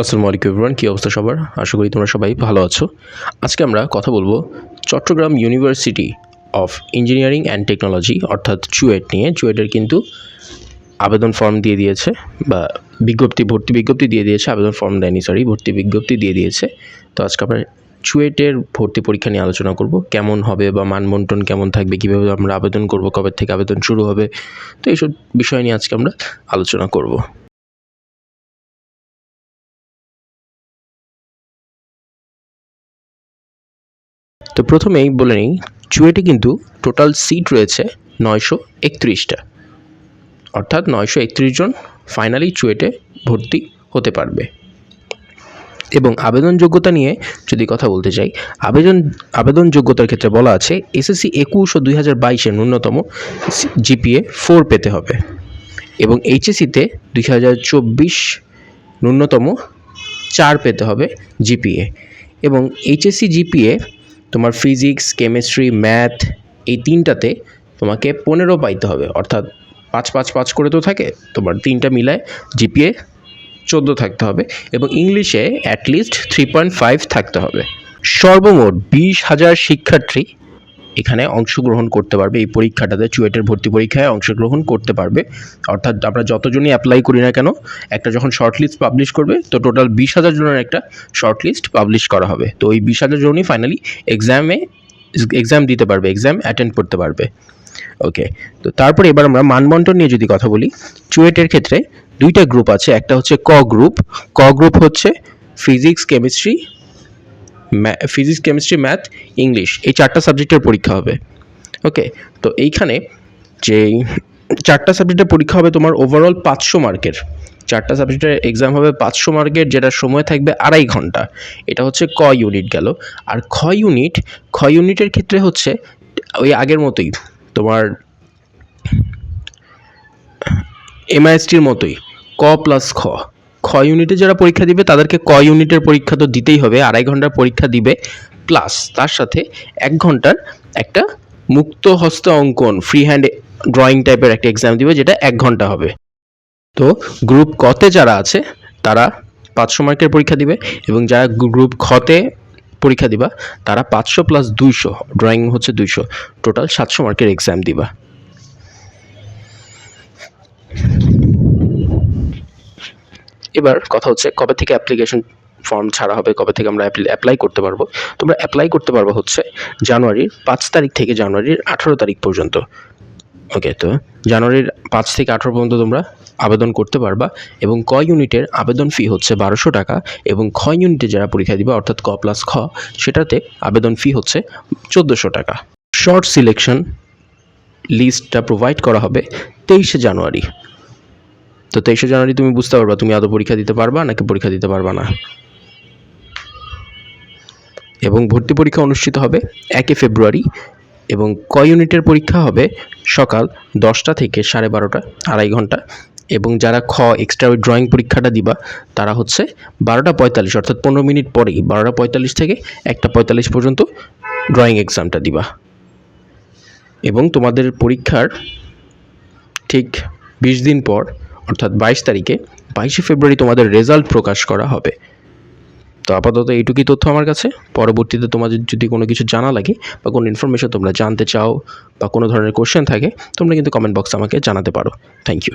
আসসালামু আলাইকুম এভরিওয়ান কী অবস্থা সবার? আশা করি তোমরা সবাই ভালো আছো। আজকে আমরা কথা বলব Chittagong university of engineering and technology অর্থাৎ চুয়েট নিয়ে। চুয়েটের কিন্তু আবেদন ফর্ম দিয়ে দিয়েছে, বা বিজ্ঞপ্তি, ভর্তি বিজ্ঞপ্তি দিয়ে দিয়েছে, আবেদন ফর্ম দেয়নি সরি ভর্তি বিজ্ঞপ্তি দিয়ে দিয়েছে। তো আজকে আমরা চুয়েটের ভর্তি পরীক্ষা নিয়ে আলোচনা করব, কেমন হবে বা মানবন্টন কেমন থাকবে, কীভাবে আমরা আবেদন করব, কবে থেকে আবেদন শুরু হবে, তো এইসব বিষয় নিয়ে আজকে আমরা আলোচনা করব। তো প্রথমেই বলে নিই, চুয়েটে কিন্তু টোটাল সিট রয়েছে নয়শো একত্রিশটা। অর্থাৎ নয়শো একত্রিশ জন ফাইনালি চুয়েটে ভর্তি হতে পারবে। এবং আবেদন যোগ্যতা নিয়ে যদি কথা বলতে চাই আবেদন আবেদন যোগ্যতার ক্ষেত্রে বলা আছে এসএসসি একুশ ও দুই হাজার বাইশে ন্যূনতম জিপিএ ফোর পেতে হবে। এবং এইচএসসিতে দুই হাজার চব্বিশ ন্যূনতম চার পেতে হবে জিপিএ এবং এইচএসসি জিপিএ তোমার ফিজিক্স কেমিস্ট্রি ম্যাথ এই তিনটাতে তোমাকে পনেরো পাইতে হবে। অর্থাৎ পাঁচ পাঁচ পাঁচ করে তো থাকে, তোমার তিনটা মিলায় জিপিএ চোদ্দ থাকতে হবে এবং ইংলিশে অ্যাটলিস্ট থ্রি পয়েন্ট ফাইভ থাকতে হবে। সর্বমোট বিশ হাজার শিক্ষার্থী এখানে অংশগ্রহণ করতে পারবে। এই পরীক্ষাটাতে চুয়েটের ভর্তি পরীক্ষায় অংশগ্রহণ করতে পারবে। অর্থাৎ আমরা যতজনই অ্যাপ্লাই করি না কেন, একটা যখন শর্ট লিস্ট পাবলিশ করবে, তো টোটাল বিশ হাজার জনের একটা শর্ট লিস্ট পাবলিশ করা হবে। তো ওই বিশ হাজার জনই ফাইনালি এক্সামে এক্সাম দিতে পারবে এক্সাম অ্যাটেন্ড করতে পারবে। ওকে তো তারপরে এবার আমরা মানবন্টন নিয়ে যদি কথা বলি, চুয়েটের ক্ষেত্রে দুইটা গ্রুপ আছে। একটা হচ্ছে ক গ্রুপ ক গ্রুপ হচ্ছে physics chemistry physics chemistry math English এই চারটা সাবজেক্টের পরীক্ষা হবে। ওকে তো এইখানে যে চারটা সাবজেক্টের পরীক্ষা হবে তোমার ওভারঅল পাঁচশো মার্কের। চারটা সাবজেক্টের এক্সাম হবে পাঁচশো মার্কের, যেটা সময় থাকবে আড়াই ঘণ্টা। এটা হচ্ছে ক ইউনিট গেল। আর খ ইউনিট খ ইউনিটের ক্ষেত্রে হচ্ছে ওই আগের মতোই তোমার এমআইএসটির মতোই, ক প্লাস খ। খ ইউনিটে যারা পরীক্ষা দিবে, তাদেরকে ক ইউনিটের পরীক্ষা তো দিতেই হবে, আড়াই ঘণ্টার পরীক্ষা দিবে প্লাস তার সাথে এক ঘণ্টার একটা মুক্ত হস্ত অঙ্কন ফ্রি হ্যান্ড ড্রয়িং টাইপের একটা এক্সাম দিবে, যেটা এক ঘণ্টা হবে। তো গ্রুপ কতে যারা আছে, তারা পাঁচশো মার্কের পরীক্ষা দিবে এবং যারা গ্রুপ খতে পরীক্ষা দিবা, তারা পাঁচশো প্লাস দুইশো ড্রয়িং হচ্ছে দুইশো টোটাল সাতশো মার্কের এক্সাম দিবা। এবার কথা হচ্ছে কবে থেকে অ্যাপ্লিকেশন ফর্ম ছাড়া হবে, কবে থেকে আমরা অ্যাপ্লাই করতে পারব? তোমরা অ্যাপ্লাই করতে পারব হচ্ছে জানুয়ারির পাঁচ তারিখ থেকে জানুয়ারির আঠারো তারিখ পর্যন্ত। ওকে তো জানুয়ারির পাঁচ থেকে আঠারো পর্যন্ত তোমরা আবেদন করতে পারবা এবং ক ইউনিটের আবেদন ফি হচ্ছে বারোশো টাকা এবং খ ইউনিটে যারা পরীক্ষা দিবে, অর্থাৎ ক প্লাস খ, সেটাতে আবেদন ফি হচ্ছে চোদ্দোশো টাকা। শর্ট সিলেকশন লিস্টটা প্রোভাইড করা হবে তেইশে জানুয়ারি। তো তেইশে জানুয়ারি তুমি বুঝতে পারবা তুমি আদৌ পরীক্ষা দিতে পারবা নাকি পরীক্ষা দিতে পারবা না। এবং ভর্তি পরীক্ষা অনুষ্ঠিত হবে একে ফেব্রুয়ারি এবং ক ইউনিটের পরীক্ষা হবে সকাল দশটা থেকে সাড়ে বারোটা, আড়াই ঘণ্টা। এবং যারা খ এক্সট্রা ওই ড্রয়িং পরীক্ষাটা দিবা, তারা হচ্ছে বারোটা পঁয়তাল্লিশ অর্থাৎ পনেরো মিনিট পরেই বারোটা পঁয়তাল্লিশ থেকে একটা পঁয়তাল্লিশ পর্যন্ত ড্রয়িং এক্সামটা দিবা। এবং তোমাদের পরীক্ষার ঠিক বিশ দিন পর অর্থাৎ বাইশ তারিখে বাইশে ফেব্রুয়ারি তোমাদের রেজাল্ট প্রকাশ করা হবে। তো আপাতত এইটুকুই তথ্য আমার কাছে। পরবর্তীতে তোমাদের যদি কোনো কিছু জানা লাগে বা কোনো ইনফরমেশন তোমরা জানতে চাও বা কোনো ধরনের কোশ্চেন থাকে, তোমরা কিন্তু কমেন্ট বক্সে আমাকে জানাতে পারো। Thank you